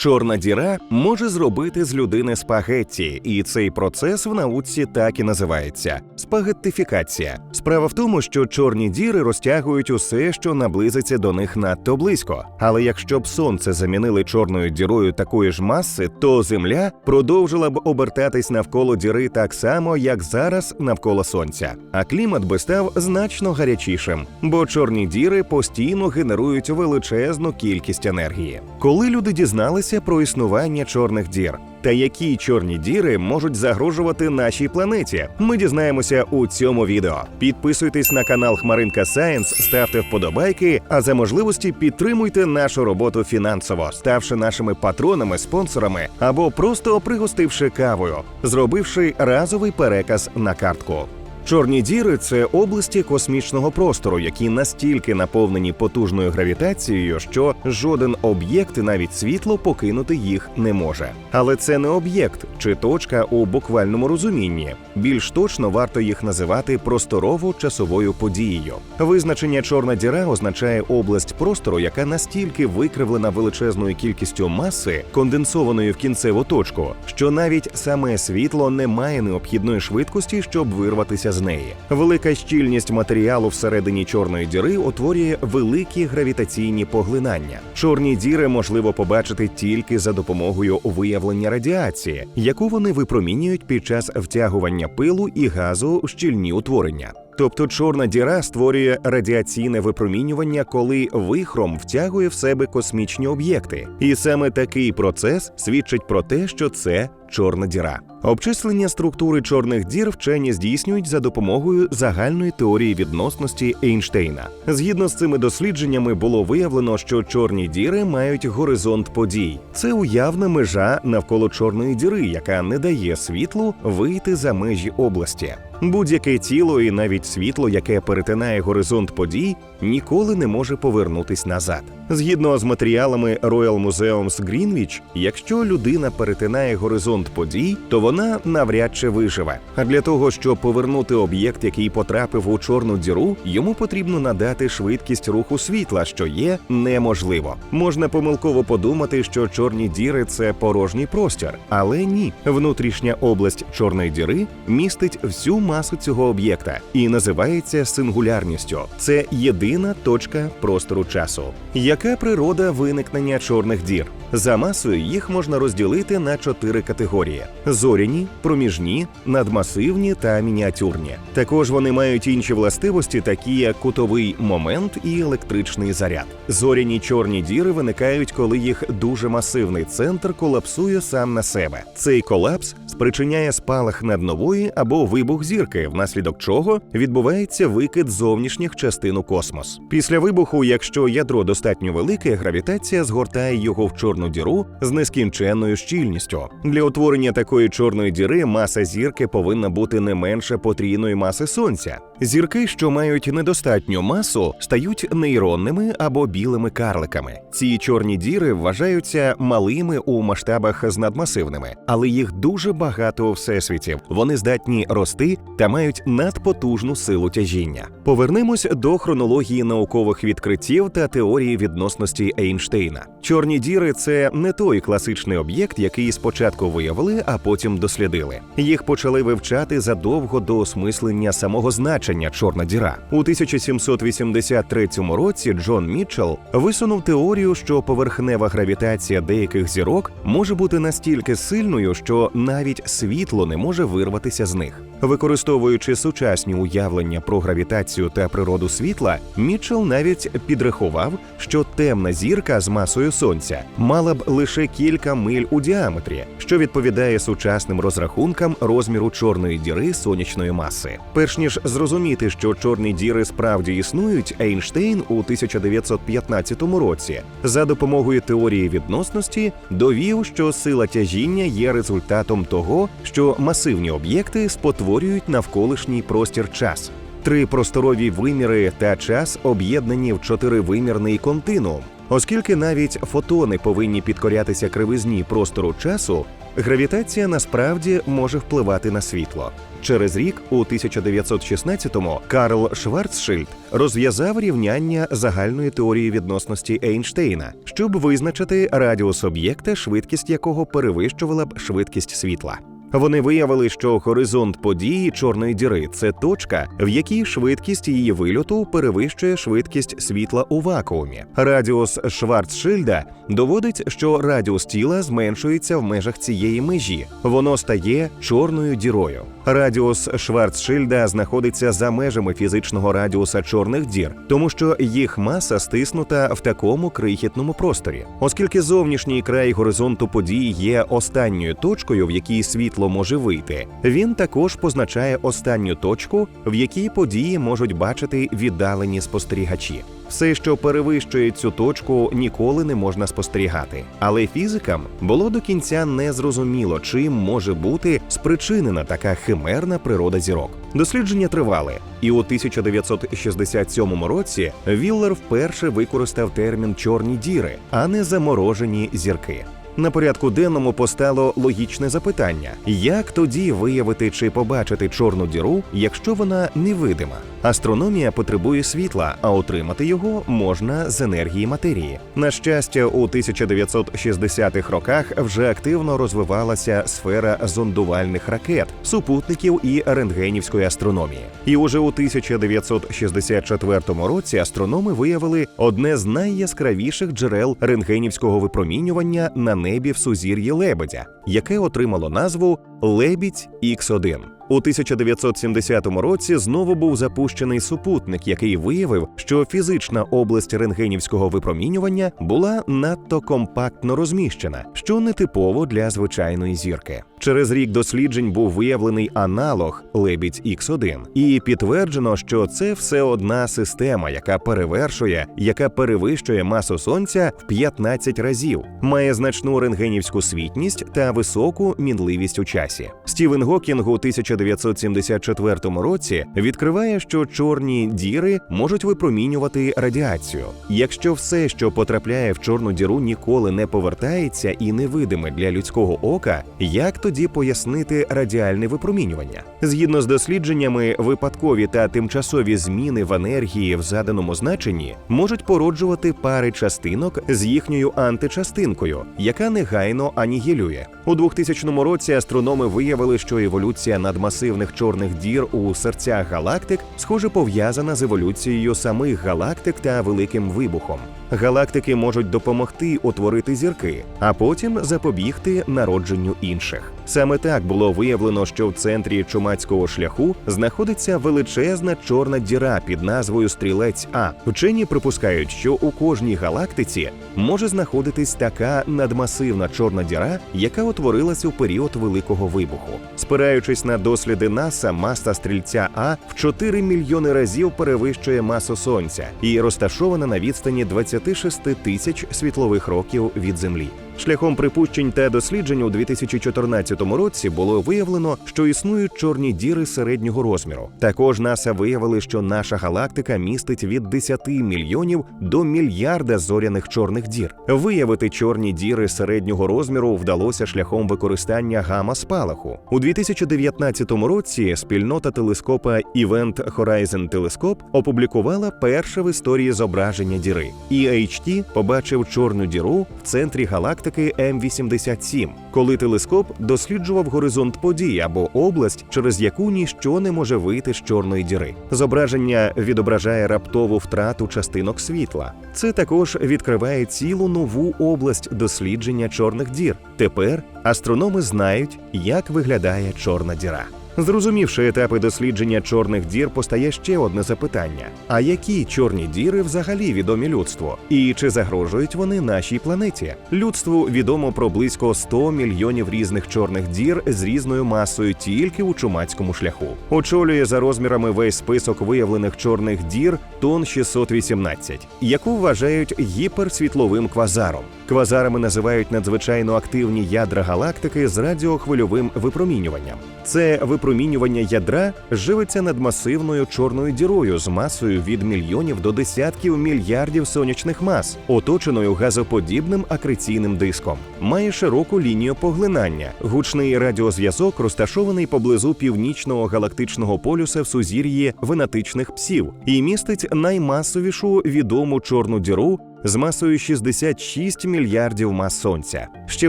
Чорна діра може зробити з людини спагетті, і цей процес в науці так і називається спагеттифікація. Справа в тому, що чорні діри розтягують усе, що наблизиться до них надто близько. Але якщо б сонце замінили чорною дірою такої ж маси, то Земля продовжила б обертатись навколо діри так само, як зараз навколо сонця. А клімат би став значно гарячішим, бо чорні діри постійно генерують величезну кількість енергії. Коли люди дізналися про існування чорних дір. Та які чорні діри можуть загрожувати нашій планеті? Ми дізнаємося у цьому відео. Підписуйтесь на канал Хмаринка Сайенс, ставте вподобайки, а за можливості підтримуйте нашу роботу фінансово, ставши нашими патронами, спонсорами або просто пригостивши кавою, зробивши разовий переказ на картку. Чорні діри це області космічного простору, які настільки наповнені потужною гравітацією, що жоден об'єкт, навіть світло, покинути їх не може. Але це не об'єкт чи точка у буквальному розумінні. Більш точно варто їх називати просторово-часовою подією. Визначення чорна діра означає область простору, яка настільки викривлена величезною кількістю маси, конденсованої в кінцеву точку, що навіть саме світло не має необхідної швидкості, щоб вирватися з неї. Велика щільність матеріалу всередині чорної діри утворює великі гравітаційні поглинання. Чорні діри можливо побачити тільки за допомогою виявлення радіації, яку вони випромінюють під час втягування пилу і газу в щільні утворення. Тобто чорна діра створює радіаційне випромінювання, коли вихром втягує в себе космічні об'єкти, і саме такий процес свідчить про те, що це чорна діра. Обчислення структури чорних дір вчені здійснюють за допомогою загальної теорії відносності Ейнштейна. Згідно з цими дослідженнями, було виявлено, що чорні діри мають горизонт подій. Це уявна межа навколо чорної діри, яка не дає світлу вийти за межі області. Будь-яке тіло і навіть світло, яке перетинає горизонт подій, ніколи не може повернутись назад. Згідно з матеріалами Royal Museums Greenwich, якщо людина перетинає горизонт подій, то вона навряд чи виживе. А для того, щоб повернути об'єкт, який потрапив у чорну діру, йому потрібно надати швидкість руху світла, що є неможливо. Можна помилково подумати, що чорні діри це порожній простір, але ні. Внутрішня область чорної діри містить всю масу цього об'єкта і називається сингулярністю. Це єдина точка простору часу. Яка природа виникнення чорних дір? За масою їх можна розділити на чотири категорії: зоряні, проміжні, надмасивні та мініатюрні. Також вони мають інші властивості, такі як кутовий момент і електричний заряд. Зоряні чорні діри виникають, коли їх дуже масивний центр колапсує сам на себе. Цей колапс спричиняє спалах наднової або вибух зірки, внаслідок чого відбувається викид зовнішніх частин у космос. Після вибуху, якщо ядро достатньо велике, гравітація згортає його в чорну діру з нескінченною щільністю. Для утворення такої чорної діри маса зірки повинна бути не менше потрійної маси сонця. Зірки, що мають недостатню масу, стають нейронними або білими карликами. Ці чорні діри вважаються малими у масштабах з надмасивними, але їх дуже багато у всесвіті. Вони здатні рости та мають надпотужну силу тяжіння. Повернемось до хронології наукових відкриттів та теорії відносності Ейнштейна. Чорні діри це не той класичний об'єкт, який спочатку виявили, а потім дослідили. Їх почали вивчати задовго до осмислення самого значення чорна діра. У 1783 році Джон Мітчелл висунув теорію, що поверхнева гравітація деяких зірок може бути настільки сильною, що навіть світло не може вирватися з них. Використовуючи сучасні уявлення про гравітацію та природу світла, Мітчелл навіть підрахував, що темна зірка з масою сонця мала б лише кілька миль у діаметрі, що відповідає сучасним розрахункам розміру чорної діри сонячної маси. Перш ніж зрозуміти, що чорні діри справді існують, Ейнштейн у 1915 році за допомогою теорії відносності довів, що сила тяжіння є результатом того, що масивні об'єкти спотворюють навколишній простір час. Три просторові виміри та час об'єднані в чотиривимірний континуум. Оскільки навіть фотони повинні підкорятися кривизні простору часу, гравітація насправді може впливати на світло. Через рік, у 1916-му, Карл Шварцшильд розв'язав рівняння загальної теорії відносності Ейнштейна, щоб визначити радіус об'єкта, швидкість якого перевищувала б швидкість світла. Вони виявили, що горизонт події чорної діри це точка, в якій швидкість її вильоту перевищує швидкість світла у вакуумі. Радіус Шварцшильда доводить, що радіус тіла зменшується в межах цієї межі. Воно стає чорною дірою. Радіус Шварцшильда знаходиться за межами фізичного радіуса чорних дір, тому що їх маса стиснута в такому крихітному просторі. Оскільки зовнішній край горизонту подій є останньою точкою, в якій світло може вийти, він також позначає останню точку, в якій події можуть бачити віддалені спостерігачі. Все, що перевищує цю точку, ніколи не можна спостерігати. Але фізикам було до кінця незрозуміло, чим може бути спричинена така химерна природа зірок. Дослідження тривали, і у 1967 році Віллер вперше використав термін чорні діри, а не заморожені зірки. На порядку денному постало логічне запитання: як тоді виявити чи побачити чорну діру, якщо вона невидима? Астрономія потребує світла, а отримати його можна з енергії матерії. На щастя, у 1960-х роках вже активно розвивалася сфера зондувальних ракет, супутників і рентгенівської астрономії. І уже у 1964 році астрономи виявили одне з найяскравіших джерел рентгенівського випромінювання на небі в сузір'ї Лебедя, яке отримало назву Лебідь Х1. У 1970 році знову був запущений супутник, який виявив, що фізична область рентгенівського випромінювання була надто компактно розміщена, що нетипово для звичайної зірки. Через рік досліджень був виявлений аналог Лебідь Х1, і підтверджено, що це все одна система, яка перевершує, яка перевищує масу сонця в 15 разів, має значну рентгенівську світність та високу мінливість у часі. Стівен Гокінг у 1974 році відкриває, що чорні діри можуть випромінювати радіацію. Якщо все, що потрапляє в чорну діру, ніколи не повертається і невидиме для людського ока, як тоді пояснити радіальне випромінювання? Згідно з дослідженнями, випадкові та тимчасові зміни в енергії в заданому значенні можуть породжувати пари частинок з їхньою античастинкою, яка негайно анігілює. У 2000 році астрономи виявили, що еволюція надмасивних чорних дір у серцях галактик схоже пов'язана з еволюцією самих галактик та великим вибухом. Галактики можуть допомогти утворити зірки, а потім запобігти народженню інших. Саме так було виявлено, що в центрі чумацького шляху знаходиться величезна чорна діра під назвою Стрілець А. Вчені припускають, що у кожній галактиці може знаходитись така надмасивна чорна діра, яка утворилась у період великого вибуху. Спираючись на досліди НАСА, маса стрільця А в 4 мільйони разів перевищує масу сонця і розташована на відстані 26 тисяч світлових років від Землі. Шляхом припущень та досліджень у 2014 році було виявлено, що існують чорні діри середнього розміру. Також НАСА виявили, що наша галактика містить від 10 мільйонів до мільярда зоряних чорних дір. Виявити чорні діри середнього розміру вдалося шляхом використання гама-спалаху. У 2019 році спільнота телескопа Event Horizon Telescope опублікувала перше в історії зображення діри. EHT побачив чорну діру в центрі галактики М87, коли телескоп досліджував горизонт подій або область, через яку ніщо не може вийти з чорної діри. Зображення відображає раптову втрату частинок світла. Це також відкриває цілу нову область дослідження чорних дір. Тепер астрономи знають, як виглядає чорна діра. Зрозумівши етапи дослідження чорних дір, постає ще одне запитання: а які чорні діри взагалі відомі людству? І чи загрожують вони нашій планеті? Людству відомо про близько 100 мільйонів різних чорних дір з різною масою тільки у чумацькому шляху. Очолює за розмірами весь список виявлених чорних дір тон 618, яку вважають гіперсвітловим квазаром. Квазарами називають надзвичайно активні ядра галактики з радіохвильовим випромінюванням. Це випромінювання випромінювання ядра живиться над масивною чорною дірою з масою від мільйонів до десятків мільярдів сонячних мас, оточеною газоподібним акреційним диском. Має широку лінію поглинання. Гучний радіозв'язок розташований поблизу північного галактичного полюса в сузір'ї венатичних псів і містить наймасовішу відому чорну діру з масою 66 мільярдів мас сонця. Ще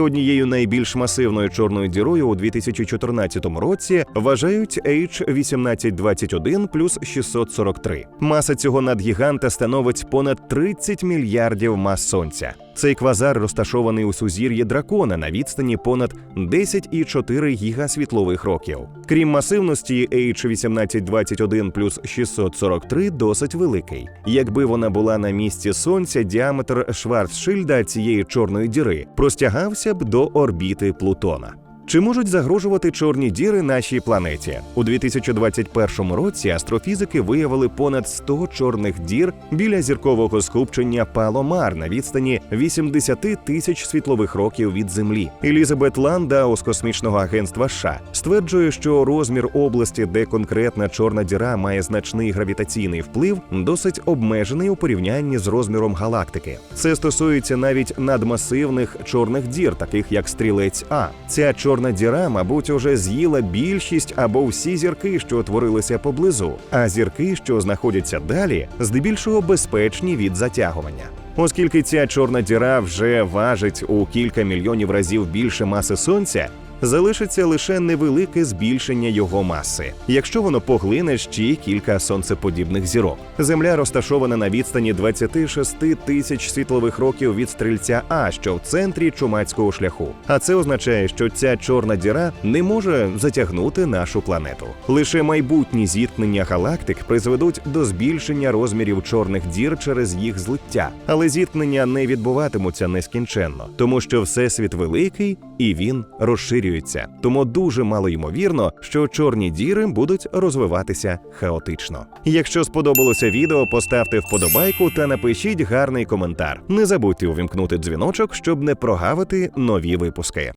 однією найбільш масивною чорною дірою у 2014 році вважають H1821 плюс 643. Маса цього надгіганта становить понад 30 мільярдів мас сонця. Цей квазар розташований у сузір'ї дракона на відстані понад 10,4 гігасвітлових років. Крім масивності, H1821 плюс 643 досить великий. Якби вона була на місці сонця, діаметр Шварцшильда цієї чорної діри простягався б до орбіти Плутона. Чи можуть загрожувати чорні діри нашій планеті? У 2021 році астрофізики виявили понад 100 чорних дір біля зіркового скупчення Паломар на відстані 80 тисяч світлових років від Землі. Елізабет Ландау з космічного агентства США стверджує, що розмір області, де конкретна чорна діра має значний гравітаційний вплив, досить обмежений у порівнянні з розміром галактики. Це стосується навіть надмасивних чорних дір, таких як стрілець А. Ця чорна діра, мабуть, уже з'їла більшість або всі зірки, що утворилися поблизу, а зірки, що знаходяться далі, здебільшого безпечні від затягування. Оскільки ця чорна діра вже важить у кілька мільйонів разів більше маси сонця. Залишиться лише невелике збільшення його маси, якщо воно поглине ще кілька сонцеподібних зірок. Земля розташована на відстані 26 тисяч світлових років від стрільця А, що в центрі чумацького шляху. А це означає, що ця чорна діра не може затягнути нашу планету. Лише майбутні зіткнення галактик призведуть до збільшення розмірів чорних дір через їх злиття, але зіткнення не відбуватимуться нескінченно, тому що всесвіт великий і він розширюється. Тому дуже мало ймовірно, що чорні діри будуть розвиватися хаотично. Якщо сподобалося відео, поставте вподобайку та напишіть гарний коментар. Не забудьте увімкнути дзвіночок, щоб не прогавити нові випуски.